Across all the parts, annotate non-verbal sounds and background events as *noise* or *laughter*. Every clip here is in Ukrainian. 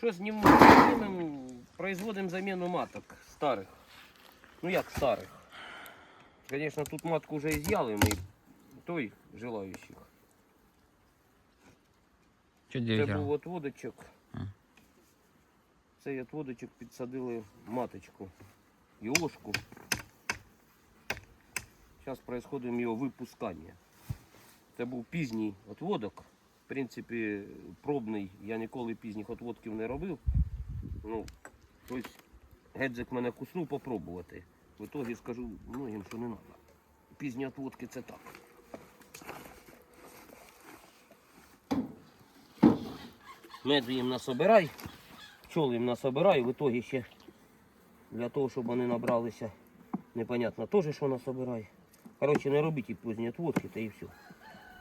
Що знімемо? Производимо заміну маток старих. Ну як старих. Звісно, тут матку вже із'яли ми той желаючих. Це 9 був отводочок. Цей отводочок підсадили маточку. Йошку. Зараз происходить його випускання. Це був пізній отводок. Принципі, пробний. Я ніколи пізніх отводків не робив. Ну, тобто гедзик мене куснув попробувати. В итогі скажу многим, що не треба. Пізні отводки це так. Меду їм насобирай, пчол їм насобирай, в итоге ще для того, щоб вони набралися, непонятно теж, що насобирай. Коротше, не робіть і пізні отводки, та і все.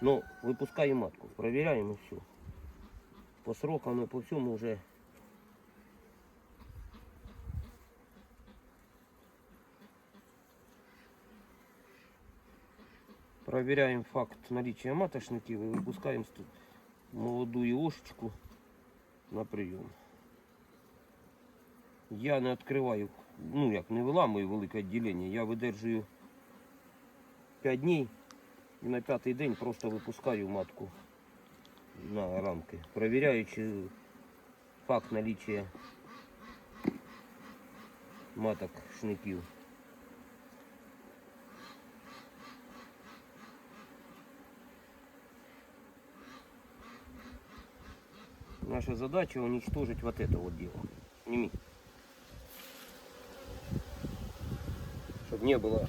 Ну, випускаємо матку, провіряємо і все. По срокам і по всьому вже. Проверяем факт наличия маточників і випускаємо сту- молоду ошечку на прийом. Я не відкриваю, ну як не виламую велике відділення, я видержую 5 днів і на п'ятий день просто випускаю матку на рамки, перевіряючи факт наличия маток шників. Наша задача уничтожить вот это вот дело. Сними. Чтобы не было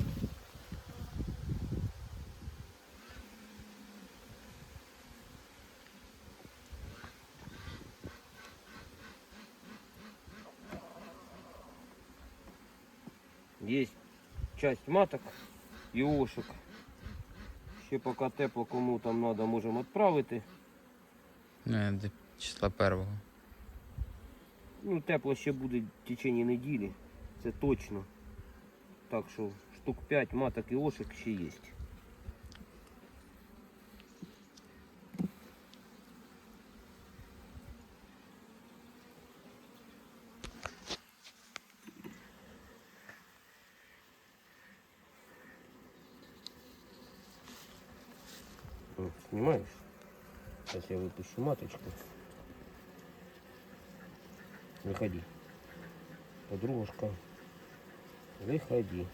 Есть часть маток і ошик. Ще поки тепло, кому там треба, можемо відправити. Не, до числа першого. Ну, тепло ще буде в течение неділі, це точно. Так що штук 5 маток і ошик ще є. Вот, Снимаешь? Сейчас я выпущу маточку. Выходи. Подружка. Выходи.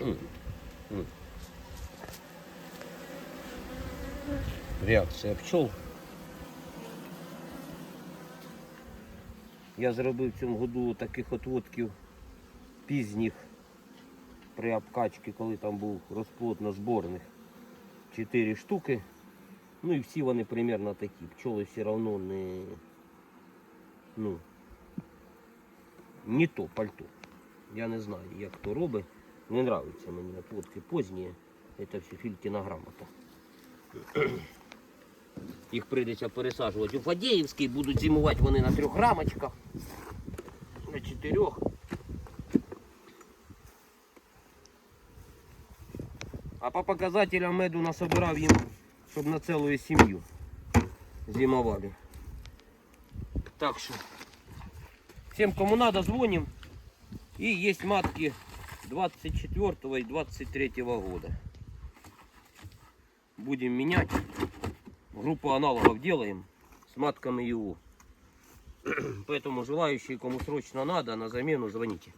М, м. Реакція пчол. Я зробив в цьому году таких отводків пізніх при обкачці, коли там був розплод на зборних. 4 штуки. Ну і всі вони примерно такі. Пчоли все одно не. Ну. Не то пальто. Я не знаю, як хто робить. Не нравиться мені отводки позні. Це все фількіна грамота. *clears throat* Їх прийдеться пересаджувати у Фадєївський, будуть зимувати вони на трьох рамочках. На чотирьох. А по показателям меду насобирав їм, щоб на цілу сім'ю зимовали. Так що, всім кому надо, звоним. І є матки 24 і 23 года. Будем менять. Группу аналогов делаем с матками ИУ. *clears throat* Поэтому желающие, кому срочно надо, на замену звоните.